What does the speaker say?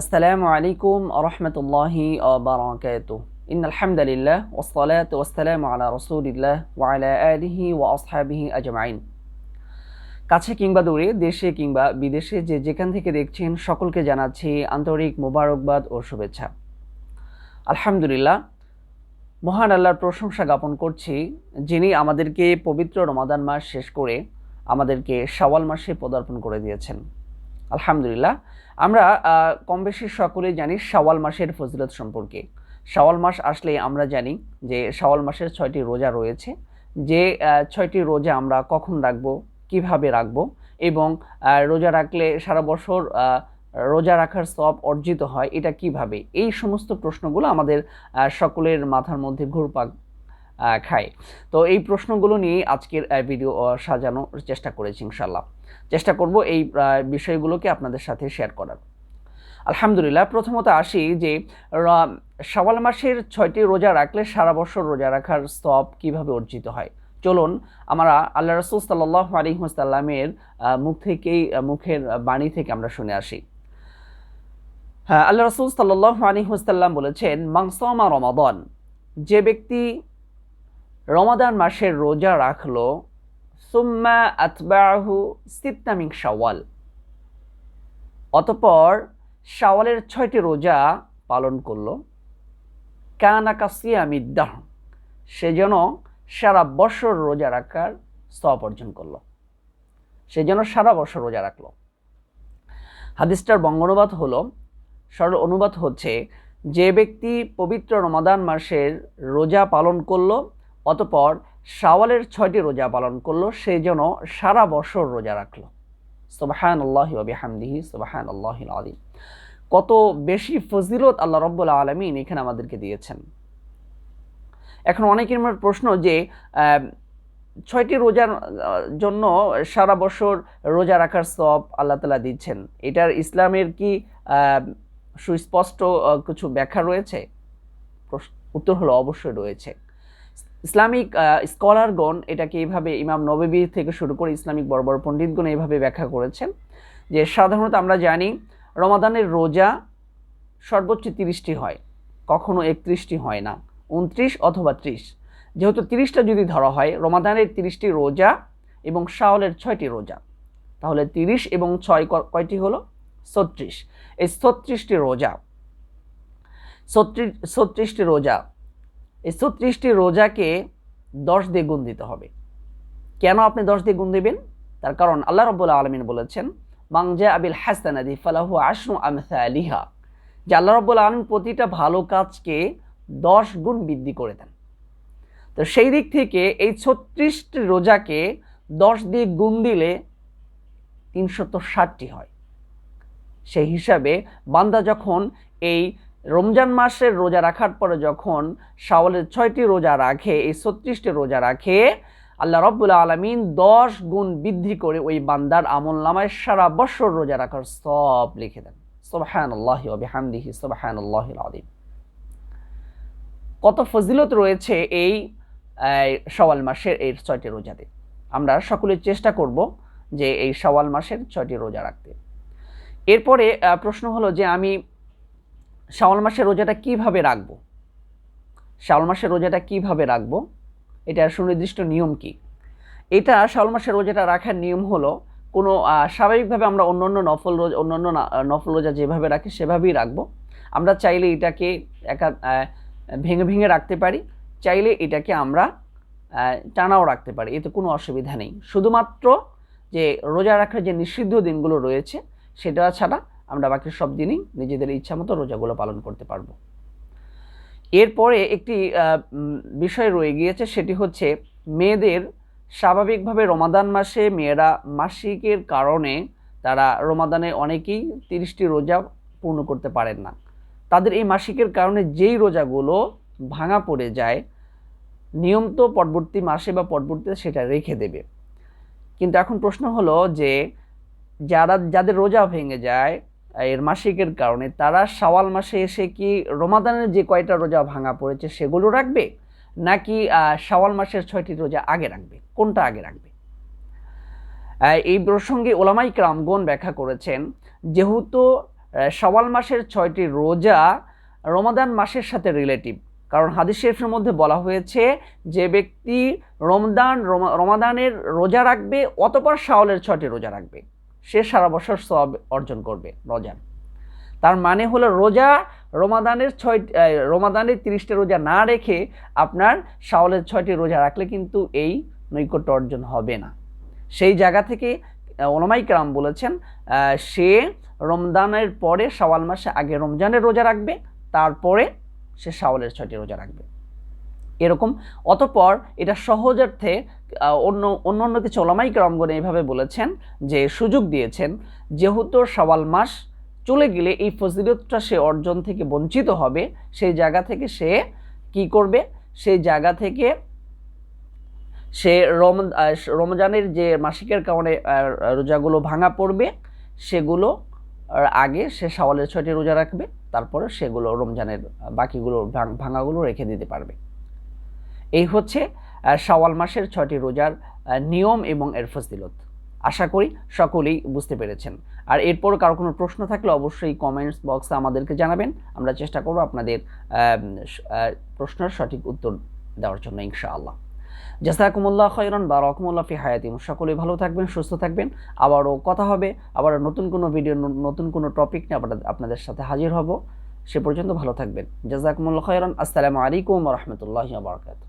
আসসালামু আলাইকুম রহমতুল্লাহি বারকাত ইন আলহামদুলিল্লাহ ওসলাত ওসালাম আলা রসুলিল্লাহ ওয়ালা আলিহি ওয়া আসহাবিহি আজমাইন। কাছে কিংবা দূরে, দেশে কিংবা বিদেশে যে যেখান থেকে দেখছেন, সকলকে জানাচ্ছি আন্তরিক মোবারকবাদ ও শুভেচ্ছা। আলহামদুলিল্লাহ, মহান আল্লাহর প্রশংসা জ্ঞাপন করছি যিনি আমাদেরকে পবিত্র রমাদান মাস শেষ করে আমাদেরকে শাওয়াল মাসে পদার্পণ করে দিয়েছেন। আলহামদুলিল্লাহ। আমরা কম বেশি সকলেই জানি শাওয়াল মাসের ফজিলত সম্পর্কে। শাওয়াল মাস আসলে আমরা জানি যে শাওয়াল মাসের ছয়টি রোজা রয়েছে। যে ছয়টি রোজা আমরা কখন রাখব, কীভাবে রাখব এবং রোজা রাখলে সারা বছর রোজা রাখার সব অর্জিত হয় এটা কীভাবে? এই সমস্ত প্রশ্নগুলো আমাদের সকলের মাথার মধ্যে ঘুরপাক খায়। তো এই প্রশ্নগুলো নিয়ে আজকের ভিডিও সাজানোর চেষ্টা করেছি ইনশাল্লাহ চেষ্টা করব এই বিষয়গুলোকে আপনাদের সাথে শেয়ার করার। আলহামদুলিল্লাহ, প্রথমত আসি যে শাওয়াল মাসের ছয়টি রোজা রাখলে সারা বছর রোজা রাখার স্তব কীভাবে অর্জিত হয়? চলুন, আমরা আল্লাহ রসুল সাল্লাহ আলিহাসাল্লামের মুখ থেকেই মুখের বাণী থেকে আমরা শুনে আসি। হ্যাঁ আল্লাহ রসুল সাল্লাহ আলিহাসাল্লাম বলেছেন মাংসমা রমাদন যে ব্যক্তি রমাদান মাসের রোজা রাখল, সুম্মা আতবাহু সিত্তামিং শাওয়াল। অতপর শাওয়ালের ছয়টি রোজা পালন করল, কানা কাসিয়ামিদ্দাহ সে যেন সারা বছর রোজা রাখার স্তব অর্জন করল, সে যেন সারা বছর রোজা রাখল। হাদিসটার বঙ্গানুবাদ হলো, সরল অনুবাদ হচ্ছে, যে ব্যক্তি পবিত্র রমাদান মাসের রোজা পালন করল অতপর শাওয়ালের ছয়টি রোজা পালন করল, সে যেন সারা বছর রোজা রাখল। সুবাহান আল্লাহ হামদিহি সুবাহান আল্লাহ আলী কত বেশি ফজিলত আল্লাহ রব্বুল আলমিন এখানে আমাদেরকে দিয়েছেন। এখন অনেকের মনে প্রশ্ন যে ছয়টি রোজার জন্য সারা বছর রোজা রাখার সব আল্লাহ তালা দিচ্ছেন। এটার ইসলামের কি সুস্পষ্ট কিছু ব্যাখ্যা রয়েছে? উত্তর হলো অবশ্যই রয়েছে। ইসলামিক স্কলারগণ এটাকে এইভাবে ইমাম নববী থেকে শুরু করে ইসলামিক বড় বড় পণ্ডিতগণ এইভাবে ব্যাখ্যা করেছেন যে সাধারণত আমরা জানি রমাদানের রোজা সর্বোচ্চ তিরিশটি হয়, কখনো একত্রিশটি হয় না উনত্রিশ অথবা ত্রিশ। যেহেতু তিরিশটা যদি ধরা হয়, রমাদানের তিরিশটি রোজা এবং শাওলের ছয়টি রোজা, তাহলে তিরিশ এবং ছয় কয়টি হলো? ছত্রিশ। এই ছত্রিশটি রোজা, ছত্রিশ, ছত্রিশটি রোজা এই ছত্রিশটি রোজাকে দশ দিয়ে গুণ দিতে হবে। কেন আপনি দশ দিয়ে গুণ দেবেন? তার কারণ আল্লাহ রব্বুল্লা আলমিন বলেছেন মাংজা আবিল হাসানাদি ফালাহু আশরু আমসালিহা। যে আল্লাহ রব্বুল আলমিন প্রতিটা ভালো কাজকে দশ গুণ বৃদ্ধি করে দেন। তো সেই দিক থেকে এই ছত্রিশটি রোজাকে দশ দিয়ে গুণ দিলে তিনশত ষাটটি হয়। সেই হিসাবে বান্দা যখন এই রমজান মাসের রোজা রাখার পরে যখন শাওয়ালের ছয়টি রোজা রাখে এই ছত্রিশটি রোজা রাখে আল্লাহ রব্বুল আলমিন দশ গুণ বৃদ্ধি করে ওই বান্দার আমল নামায় সারা বছর রোজা রাখার সব লিখে দেন। সোবাহান কত ফজিলত রয়েছে এই আহ, শাওয়াল মাসের এই ছয়টি রোজাতে। আমরা সকলে চেষ্টা করব যে এই শাওয়াল মাসের ছয়টি রোজা রাখতে। এরপরে প্রশ্ন হলো যে আমি শাওয়াল মাসের রোজাটা কীভাবে রাখব? শাওয়াল মাসের রোজাটা কীভাবে রাখব? এটার সুনির্দিষ্ট নিয়ম কি? এটা শাওয়াল মাসের রোজাটা রাখার নিয়ম হলো, কোনো স্বাভাবিকভাবে আমরা অন্য অন্য নফল রোজা অন্য অন্য নফল রোজা যেভাবে রাখি সেভাবেই রাখব। আমরা চাইলে এটাকে একা ভেঙে ভেঙে রাখতে পারি, চাইলে এটাকে আমরা টানাও রাখতে পারি, এতে কোনো অসুবিধা নেই। শুধুমাত্র যে রোজা রাখার যে নিষিদ্ধ দিনগুলো রয়েছে, সেটা ছাড়া আমরা বাকি সব দিনই নিজেদের ইচ্ছা মতো রোজাগুলো পালন করতে পারব। এরপরে একটি বিষয় রয়ে গিয়েছে, সেটি হচ্ছে মেয়েদের স্বাভাবিকভাবে রমাদান মাসে মেয়েরা মাসিকের কারণে তারা রমাদানে অনেকেই তিরিশটি রোজা পূর্ণ করতে পারেন না। তাদের এই মাসিকের কারণে যেই রোজাগুলো ভাঙা পড়ে যায়, নিয়ম তো পরবর্তী মাসে বা পরবর্তীতে সেটা রেখে দেবে। কিন্তু এখন প্রশ্ন হলো যে, যারা, যাদের রোজা ভেঙে যায় এর মাসিকের কারণে তারা শাওয়াল মাসে এসে কি রমাদানের যে কয়টা রোজা ভাঙা পড়েছে সেগুলো রাখবে? নাকি শাওয়াল মাসের ছয়টি রোজা আগে রাখবে? কোনটা আগে রাখবে? এই প্রসঙ্গে ওলামাই রামগণ ব্যাখ্যা করেছেন, যেহেতু সওয়াল মাসের ছয়টি রোজা রমাদান মাসের সাথে রিলেটিভ কারণ হাদিস শরীফের মধ্যে বলা হয়েছে, যে ব্যক্তি রমদান, রমা- রমাদানের রোজা রাখবে, অতপর শাওলের ছয়টি রোজা রাখবে। সে সারা বছর সব অর্জন করবে রোজার তার মানে হলো রোজা রমাদানের ছয় রমাদানের তিরিশটা রোজা না রেখে আপনার শাওলের ছয়টি রোজা রাখলে কিন্তু এই নৈকট্য অর্জন হবে না। সেই জায়গা থেকে ওলামাই কেরাম বলেছেন সে রমদানের পরে শাওয়াল মাসে আগে রমজানের রোজা রাখবে, তারপরে সে শাওয়ালের ছয়টি রোজা রাখবে। এরকম। অতপর এটা সহজার্থে অন্য অন্য অন্য কিছু ওলামাই কেরামগণ এইভাবে বলেছেন যে, সুযোগ দিয়েছেন, যেহেতু শাওয়াল মাস চলে গেলে এই ফজিলতটা সে অর্জন থেকে বঞ্চিত হবে, সেই জায়গা থেকে সে কি করবে? সেই জায়গা থেকে সে রম রমজানের যে মাসিকের কারণে রোজাগুলো ভাঙা পড়বে, সেগুলো আগে সে সওয়ালের ছয়টি রোজা রাখবে, তারপরে সেগুলো রমজানের বাকিগুলো ভাঙ- ভাঙাগুলো রেখে দিতে পারবে। এই হচ্ছে আহ, শাওয়াল মাসের ছয়টি রোজার নিয়ম এবং এর ফজিলত। আশা করি সকলেই বুঝতে পেরেছেন। আর এরপর কারও কোনো প্রশ্ন থাকলে অবশ্যই কমেন্টস বক্সে আমাদেরকে জানাবেন। আমরা চেষ্টা করব আপনাদের প্রশ্নের সঠিক উত্তর দেওয়ার জন্য ইনশাআল্লাহ। জাসাকুমুল্লাহ খৈরন বা রকমুল্লাহ ফি হায়াতিম। সকলেই ভালো থাকবেন সুস্থ থাকবেন। আবারও কথা হবে আবার নতুন কোনো ভিডিও নতুন কোনো টপিক নিয়ে আপনাদের আপনাদের সাথে হাজির হব। সে পর্যন্ত ভালো থাকবেন। জাজাকুমুল্লাহ খৈরন আসসালামু আলাইকুম রহমতুল্লাহ বারকাত